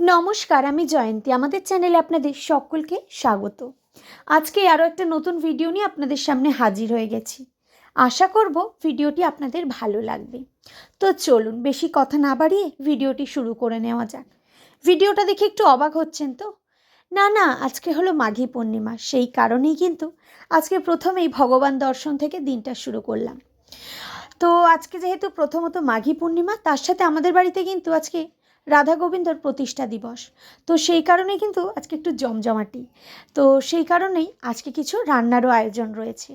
নমস্কার, আমি জয়ন্তী। আমাদের চ্যানেলে আপনাদের সকলকে স্বাগত। আজকে আরও একটা নতুন ভিডিও নিয়ে আপনাদের সামনে হাজির হয়ে গেছি। আশা করব ভিডিওটি আপনাদের ভালো লাগবে। তো চলুন, বেশি কথা না বাড়িয়ে ভিডিওটি শুরু করে নেওয়া যাক। ভিডিওটা দেখে একটু অবাক হচ্ছেন তো? না না, আজকে হলো মাঘী পূর্ণিমা, সেই কারণেই কিন্তু আজকে প্রথমেই ভগবান দর্শন থেকে দিনটা শুরু করলাম। তো আজকে যেহেতু প্রথমত মাঘী পূর্ণিমা, তার সাথে আমাদের বাড়িতে কিন্তু আজকে রাধা গোবিন্দর প্রতিষ্ঠা দিবস। তো সেই কারণে কিন্তু আজকে একটু জমজমাটি। তো সেই কারণেই আজকে কিছু রান্নারও আয়োজন রয়েছে।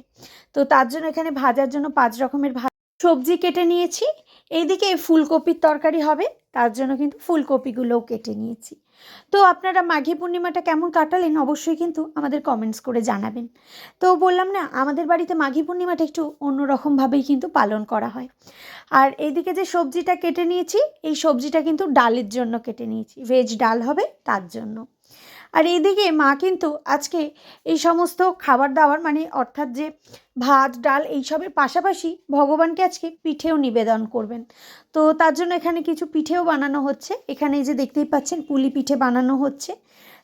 তো তার জন্য এখানে ভাজার জন্য পাঁচ রকমের সবজি কেটে নিয়েছি। এইদিকে ফুলকপির তরকারি হবে, তার জন্য কিন্তু ফুলকপিগুলোও কেটে নিয়েছি। তো আপনারা মাঘী পূর্ণিমাটা কেমন কাটালেন অবশ্যই কিন্তু আমাদের কমেন্টস করে জানাবেন। তো বললাম না, আমাদের বাড়িতে মাঘী পূর্ণিমাটা একটু অন্যরকমভাবেই কিন্তু পালন করা হয়। আর এইদিকে যে সবজিটা কেটে নিয়েছি, এই সবজিটা কিন্তু ডালের জন্য কেটে নিয়েছি। ভেজ ডাল হবে তার জন্য। আর এইদিকে মা কিন্তু আজকে এই সমস্ত খাবার দাবার মানে অর্থাৎ যে ভাত, ডাল এইসবের পাশাপাশি ভগবানকে আজকে পিঠেও নিবেদন করবেন। তো তার জন্য এখানে কিছু পিঠেও বানানো হচ্ছে। এখানে যে দেখতেই পাচ্ছেন পুলি পিঠে বানানো হচ্ছে।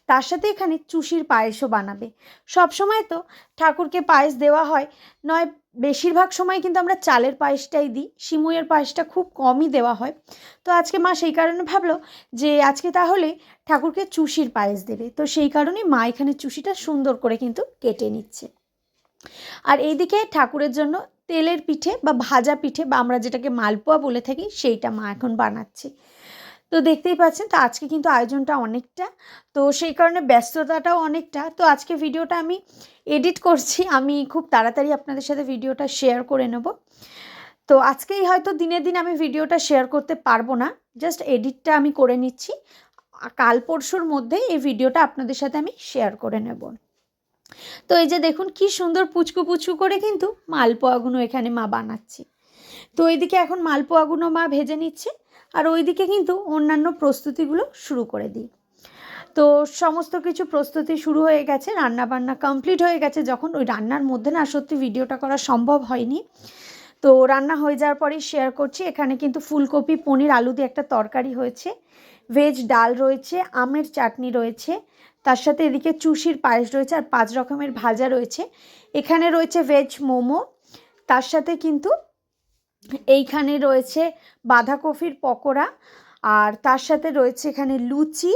তার সাথে এখানে চুষির পায়েসও বানাবে। সব সময় তো ঠাকুরকে পায়েস দেওয়া হয়, নয় বেশিরভাগ সময় কিন্তু আমরা চালের পায়েসটাই দিই, সিমুইয়ের পায়েসটা খুব কমই দেওয়া হয়। তো আজকে মা সেই কারণে ভাবলো যে আজকে তাহলে ঠাকুরকে চুষির পায়েস দেবে। তো সেই কারণেই মা এখানে চুষিটা সুন্দর করে কিন্তু কেটে নিচ্ছে। আর এইদিকে ঠাকুরের জন্য তেলের পিঠে বা ভাজা পিঠে বা আমরা যেটাকে মালপোয়া বলে থাকি সেইটা মা এখন বানাচ্ছে। তো দেখতেই পাচ্ছেন, তো আজকে কিন্তু আয়োজনটা অনেকটা। তো সেই কারণে ব্যস্ততাটাও অনেকটা। তো আজকে ভিডিওটা আমি এডিট করছি। আমি খুব তাড়াতাড়ি আপনাদের সাথে ভিডিওটা শেয়ার করে নেব। তো আজকেই হয়তো দিনে দিন আমি ভিডিওটা শেয়ার করতে পারব না। জাস্ট এডিটটা আমি করে নিচ্ছি। কাল পরশুর মধ্যে এই ভিডিওটা আপনাদের সাথে আমি শেয়ার করে নেব। তো এই যে দেখুন, কি সুন্দর পুচকু পুচকু করে কিন্তু মালপোয়াগুলো এখানে মা বানাচ্ছে। তো এইদিকে এখন মালপোয়াগুলো মা ভেজে নিচ্ছে। আর ওইদিকে কিন্তু অন্যান্য প্রস্তুতিগুলো শুরু করে দিই। তো সমস্ত কিছু প্রস্তুতি শুরু হয়ে গেছে রান্না বান্না কমপ্লিট হয়ে গেছে। যখন ওই রান্নার মধ্যে না সত্যি ভিডিওটা করা সম্ভব হয়নি। তো রান্না হয়ে যাওয়ার পরেই শেয়ার করছি, এখানে কিন্তু ফুলকপি, পনির, আলু দিয়ে একটা তরকারি হয়েছে। ভেজ ডাল রয়েছে, আমের চাটনি রয়েছে, তার সাথে এদিকে চুষির পায়েস রয়েছে আর পাঁচ রকমের ভাজা রয়েছে। এখানে রয়েছে ভেজ মোমো, তার সাথে কিন্তু এইখানে রয়েছে বাঁধাকপির পকোড়া, আর তার সাথে রয়েছে এখানে লুচি,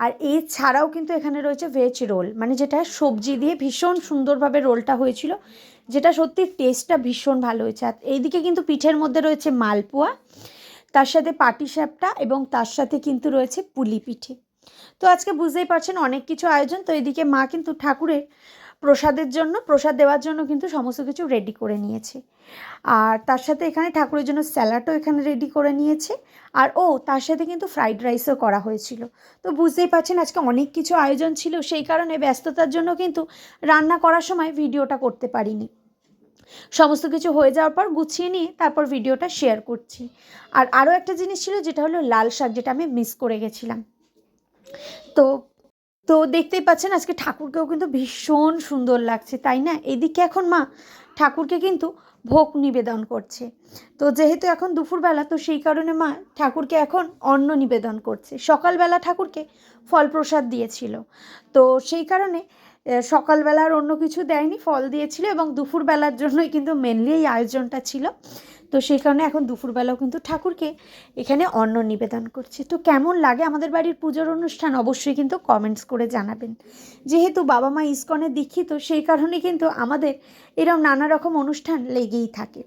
আর এছাড়াও কিন্তু এখানে রয়েছে ভেজ রোল মানে যেটা সবজি দিয়ে ভীষণ সুন্দরভাবে রোলটা হয়েছিল, যেটা সত্যি টেস্টটা ভীষণ ভালো হয়েছে। আর এইদিকে কিন্তু পিঠের মধ্যে রয়েছে মালপোয়া, তার সাথে পাটি পাটিসাপটা এবং তার সাথে কিন্তু রয়েছে পুলি পিঠে। তো আজকে বুঝতেই পারছেন অনেক কিছু আয়োজন, তো এদিকে মা কিন্তু ঠাকুরের প্রসাদের জন্য, প্রসাদ দেওয়ার জন্য কিন্তু সমস্ত কিছু রেডি করে নিয়েছে। আর তার সাথে এখানে ঠাকুরের জন্য স্যালাডও এখানে রেডি করে নিয়েছে। আর ও, তার সাথে কিন্তু ফ্রাইড রাইসও করা হয়েছিল। তো বুঝতেই পারছেন আজকে অনেক কিছু আয়োজন ছিল, সেই কারণে ব্যস্ততার জন্য কিন্তু রান্না করার সময় ভিডিওটা করতে পারিনি। সমস্ত কিছু হয়ে যাওয়ার পর গুছিয়ে নিয়ে তারপর ভিডিওটা শেয়ার করছি। আর আরও একটা জিনিস ছিল, যেটা হলো লাল শাক, যেটা আমি মিস করে গেছিলাম। তো তো দেখতেই পাচ্ছেন আজকে ঠাকুরকেও কিন্তু ভীষণ সুন্দর লাগছে, তাই না? এদিকে এখন মা ঠাকুরকে কিন্তু ভোগ নিবেদন করছে। তো যেহেতু এখন দুপুরবেলা, তো সেই কারণে মা ঠাকুরকে এখন অন্ন নিবেদন করছে। সকালবেলা ঠাকুরকে ফল প্রসাদ দিয়েছিল। তো সেই কারণে সকালবেলার অন্য কিছু দেয়নি, ফল দিয়েছিল এবং দুপুরবেলার জন্যই কিন্তু মেনলি এই আয়োজনটা ছিল। তো সেই কারণে এখন দুপুরবেলাও কিন্তু ঠাকুরকে এখানে অন্ন নিবেদন করছে। তো কেমন লাগে আমাদের বাড়ির পুজোর অনুষ্ঠান অবশ্যই কিন্তু কমেন্টস করে জানাবেন। যেহেতু বাবা মা ইস্কনে দীক্ষিত, সেই কারণে কিন্তু আমাদের এরকম নানা রকম অনুষ্ঠান লেগেই থাকে।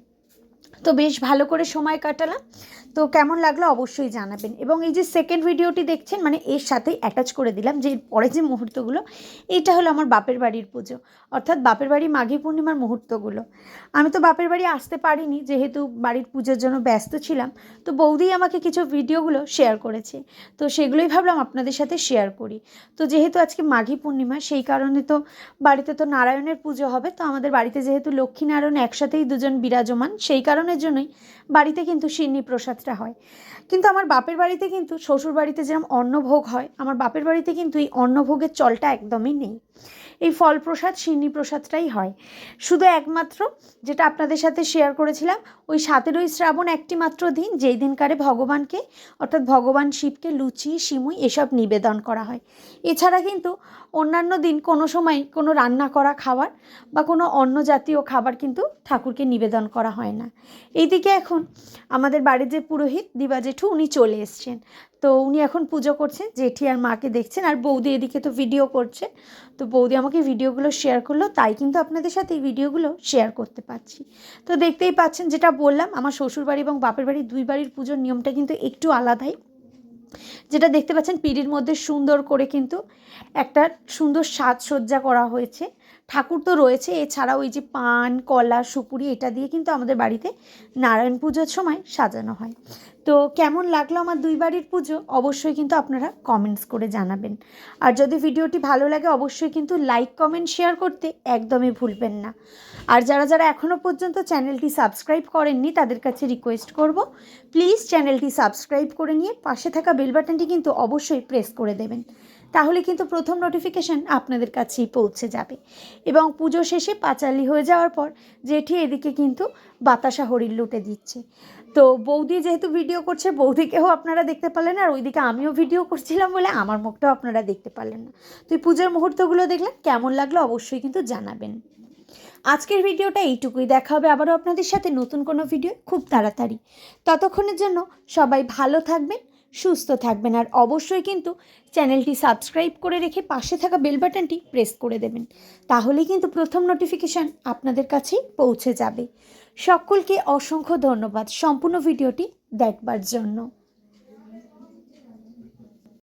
তো বেশ ভালো করে সময় কাটালাম। তো কেমন লাগল অবশ্যই জানাবেন। এবং এই যে সেকেন্ড ভিডিওটি দেখছেন মানে এর সাথেই অ্যাটাচ করে দিলাম যে পরে যে মুহূর্তগুলো এইটা হলো আমার বাপের বাড়ির পুজো। অর্থাৎ বাপের বাড়ি মাঘী পূর্ণিমার মুহূর্তগুলো। আমি তো বাপের বাড়ি আসতে পারিনি, যেহেতু বাড়ির পুজোর জন্য ব্যস্ত ছিলাম। তো বৌদি আমাকে কিছু ভিডিওগুলো শেয়ার করেছে। তো সেগুলোই ভাবলাম আপনাদের সাথে শেয়ার করি। তো যেহেতু আজকে মাঘী পূর্ণিমা, সেই কারণে তো বাড়িতে তো নারায়ণের পুজো হবে। তো আমাদের বাড়িতে যেহেতু লক্ষ্মীনারায়ণ একসাথেই দুজন বিরাজমান, সেই কারণের জন্যই বাড়িতে কিন্তু সিন্নি প্রসাদটা হয়। কিন্তু আমার বাপের বাড়িতে কিন্তু শ্বশুর বাড়িতে যেরকম অন্নভোগ হয়, আমার বাপের বাড়িতে কিন্তু এই অন্নভোগের চলটা একদমই নেই। এই ফল প্রসাদ সিন্নি প্রসাদটাই হয়। শুধু একমাত্র যেটা আপনাদের সাথে শেয়ার করেছিলাম, ওই সতেরোই শ্রাবণ একটি মাত্র দিন, যেই দিনকারে ভগবানকে, অর্থাৎ ভগবান শিবকে লুচি, সিমুই এসব নিবেদন করা হয়। এছাড়া কিন্তু অন্যান্য দিন কোনো সময় কোনো রান্না করা খাবার বা কোনো অন্য জাতীয় খাবার কিন্তু ঠাকুরকে নিবেদন করা হয় না। এইদিকে এখন আমাদের বাড়ির যে পুরোহিত দিবা জেঠু উনি চলে এসছেন। তো উনি এখন পুজো করছেন, জেঠি আর মাকে দেখছেন আর বৌদি এদিকে তো ভিডিও করছে। তো বৌদি আমাকে ভিডিওগুলো শেয়ার করল, তাই কিন্তু আপনাদের সাথে এই ভিডিওগুলো শেয়ার করতে পারছি। তো দেখতেই পাচ্ছেন যেটা বললাম, আমার শ্বশুরবাড়ি এবং বাপের বাড়ি দুই বাড়ির পুজোর নিয়মটা কিন্তু একটু আলাদাই। যেটা দেখতে পাচ্ছেন পিড়ির মধ্যে সুন্দর করে কিন্তু একটা সুন্দর সাজসজ্জা করা হয়েছে। ঠাকুর তো রয়েছে। এছাড়াও ওই যে পান, কলা, সুপুরি, এটা দিয়ে কিন্তু আমাদের বাড়িতে নারায়ণ পুজোর সময় সাজানো হয়। তো কেমন লাগল আমার দুই বাড়ির পুজো? অবশ্যই কিন্তু আপনারা কমেন্টস করে জানাবেন। আর যদি ভিডিওটি ভালো লাগে, অবশ্যই কিন্তু লাইক কমেন্ট শেয়ার করতে একদমই ভুলবেন না। আর যারা যারা এখনও পর্যন্ত চ্যানেলটি সাবস্ক্রাইব করেননি, তাদের কাছে রিকোয়েস্ট করব প্লিজ চ্যানেলটি সাবস্ক্রাইব করে নিয়ে পাশে থাকা বেল বাটনটি কিন্তু অবশ্যই প্রেস করে দেবেন। তাহলে কিন্তু প্রথম নোটিফিকেশান আপনাদের কাছেই পৌঁছে যাবে। এবং পুজো শেষে পাঁচালি হয়ে যাওয়ার পর জেঠি এদিকে কিন্তু বাতাসা হরিণ লুটে দিচ্ছে। তো বৌদি যেহেতু ভিডিও করছে, বৌদিকেও আপনারা দেখতে পারলেন আর ওইদিকে আমিও ভিডিও করছিলাম বলে আমার মুখটাও আপনারা দেখতে পারলেন না। তো এই পুজোর মুহূর্তগুলো দেখলেন, কেমন লাগল অবশ্যই কিন্তু জানাবেন। আজকের ভিডিওটা এইটুকুই, দেখা হবে আবারও আপনাদের সাথে নতুন কোনো ভিডিও খুব তাড়াতাড়ি। ততক্ষণের জন্য সবাই ভালো থাকবেন সুস্থ থাকবেন। আর অবশ্যই কিন্তু চ্যানেলটি সাবস্ক্রাইব করে রেখে পাশে থাকা বেল বাটনটি প্রেস করে দেবেন। তাহলেই কিন্তু প্রথম নোটিফিকেশান আপনাদের কাছেই পৌঁছে যাবে। সকলকে অসংখ্য ধন্যবাদ সম্পূর্ণ ভিডিওটি দেখবার জন্য।